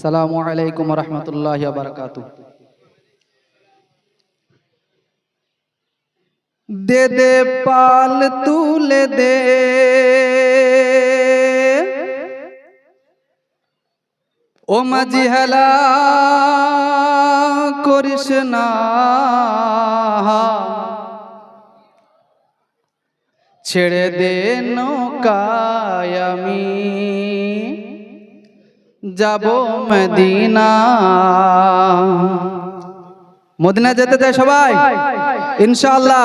সালামু আলাইকুম রহমতুল্লাহ বারকাতু। দে দে পাল তুলে দে। ও মাঝি হেলা করিস না। ছেড়ে দে নৌকায় আমি। যাব মদিনা। মদিনা যেতে চাই সবাই? ইনশাআল্লাহ।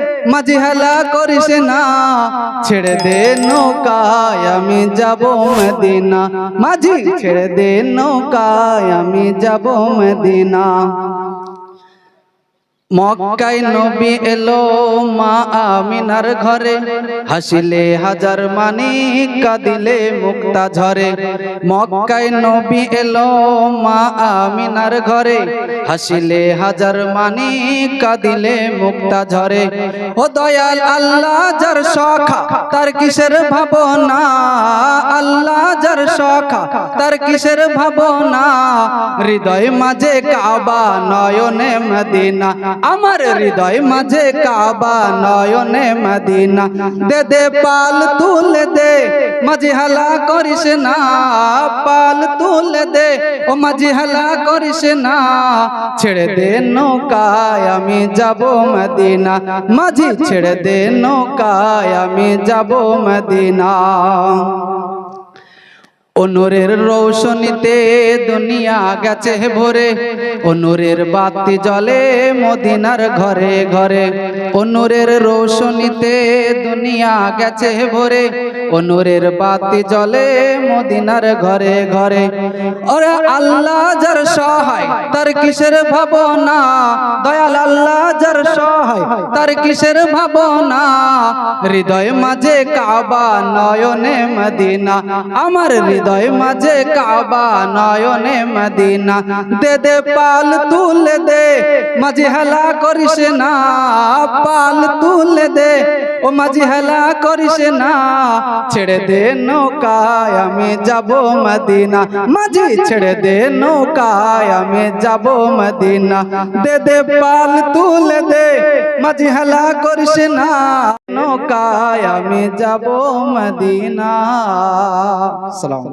মাঝি হেলা করিস না, ছেড়ে দে নৌকায়, আমি যাব মদিনা। মাঝি, ছেড়ে দে নৌকায়, আমি যাব মদিনা। মক্কায় নবী এলো মা আমিনার ঘরে। হাসিলে হাজার মানিক, কাঁদিলে মুক্তা ঝরে। মক্কায় নবী এলো মা আমিনার ঘরে। হাসিলে হাজার মানিক, কাঁদিলে মুক্তা ঝরে। ও দয়াল আল্লাহ, যার সখা, তার কিসের ভাবনা? আল্লাহ, যার সখা, তার কিসের ভাবনা? হৃদয় মাঝে কাবা নয়নে মদিনা। আমার হৃদয় মাঝে কাবা নয়নে মদিনা। দে দে, পাল তুলে দে মাঝে হালা করিস না, পাল তুলে দে, ও মাঝে হালা করিস না। ছেড়ে দে নৌকায় আমি যাব মদিনা, মাঝি ছেড়ে দে নৌকায় আমি যাব মদিনা। অনুরের রৌশনীতে দুনিয়া গেছে ভরে। অনুরের বাতি জলে মদিনার ঘরে ঘরে। অনুরের রৌশনীতে দুনিয়া গেছে ভরে। অনুরের বাতি জলে মদিনার ঘরে ঘরে। ওরে আল্লাহ যার সহায়, তার কিসের ভাবনা? দয়াল আল্লাহ যার সহায়, তার কিসের ভাবনা? হৃদয় মাঝে কাবা নয়নে মদিনা, আমার হৃদয় মাঝে কাবা, নয়নে মদিনা। দে দে, পাল তুলে দে, মাঝে হেলা করিস না, পাল তুলে দে। ও মাঝি হেলা করিস না, ছেড়ে দে নৌকায়, আমি যাব মদিনা। মাঝি, ছেড়ে দে নৌকায়, আমি যাব মদিনা। দে দে পাল তুলে দে, মাঝি হেলা করিস না, নৌকায়, আমি যাব মদিনা। সালাম